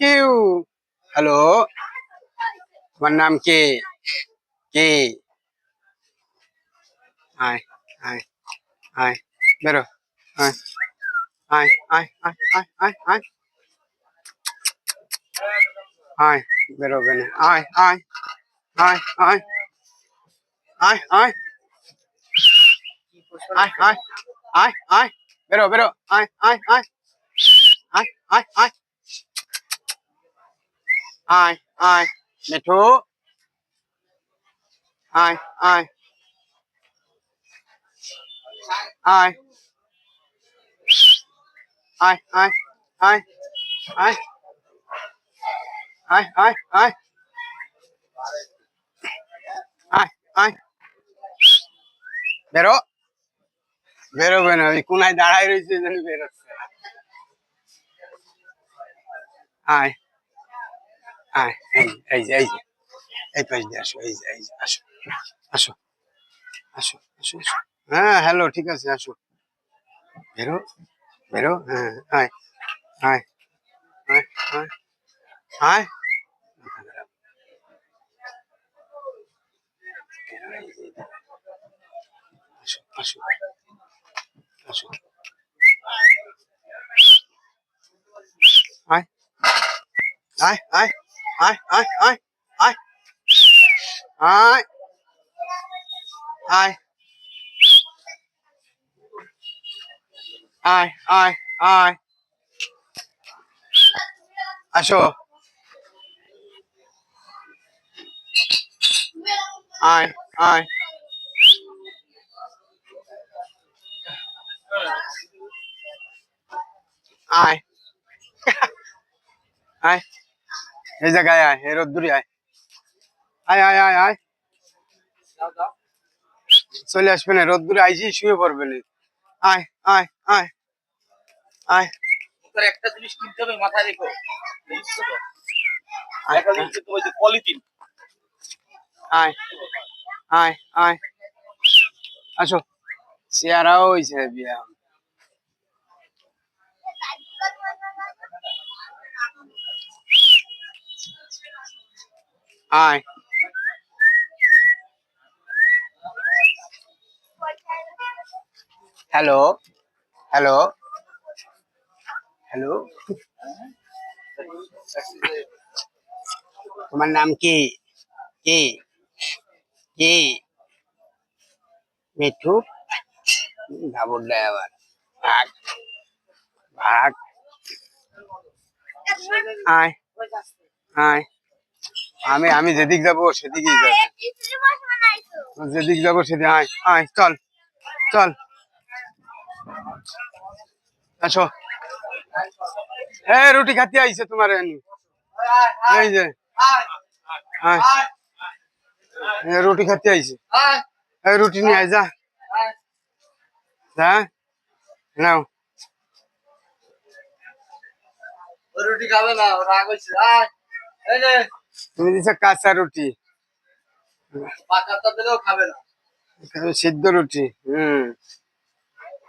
কেউ হ্যালো তোমার নাম কে কে আয় আয় আয় বেরো আয় আয় আয় আয় আয় আয় আয় আয় বেরোবে না আয় আয় আয় আয় আয় আয় আয় আয় আয় আয় বেরো বেরো আয় আয় আয় আয় আয় আয় আয় আয় মিঠু আয় আয় আয় আয় আয় আয় আয় আয় আয় আয় আয় আয় বেরো বেরোবে না ওই কোনায় দাঁড়ায় রয়েছে যেন বেরোচ্ছে। আয় আয় এই এই যে এই যে এই পাশ দিয়ে আসো এই যে এই যে আসো আসো আসো আসো আসো হ্যাঁ হ্যালো ঠিক আছে আসো বেরো বেরো হ্যাঁ আয় আয় আয় আয় আয় মাথা খারাপ। বেরো, এই যে, এই যে। আসো আসো আসো আয় আয় আয় আয় আয় আয় আয় আয় আয় আয় আয় আয় আসো আয় আয় আয় আয় এই জায়গায় আয় এই রোদ্দুরি আয়। আয় আয় আয় আয়। চলে আসবে না রোদ্দুরে আইসি শুয়ে পড়বে না। আয় আয় আয় আয়। তোর একটা জিনিস কিনতে হবে মাথায় রেখো। একটা জিনিস কিনতে ওই যে পলিথিন। আয় আয় আয়। আসো। চেয়ারাও হয়েছে বিয়া। আয় হ্যালো হ্যালো হ্যালো তোমার নাম কি? কি? কি? মিঠু? দেয় আবার ভাগ ভাগ আয় আয় আমি আমি যেদিক যাব, সেদিকেই যেদিক যাব, সেদিক আয় আয়, চল চল। আসো। এ, রুটি খাতে আইছে তোমার রুটি খাতে আইছে। রুটি নিয়ে আয়, যা। নাও। রুটি খাবে না রাগ হয়েছে তুমি দিচ্ছ কাঁচা রুটি। খাবে সিদ্ধ রুটি হম।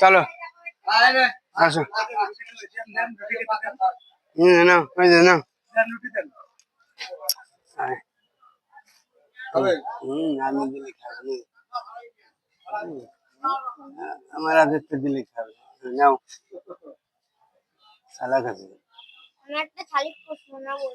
চলো আসো। না ওই যে না আমি দিলে খাবে আমার আদিত্য দিলে নাও। সালা খাবে একটা শালিক না বল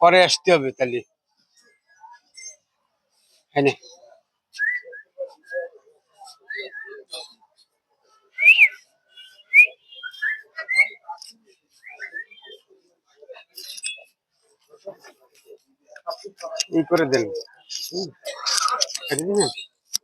পরে আসতে হবে তাহলে। হ্যাঁ ই করে দেন।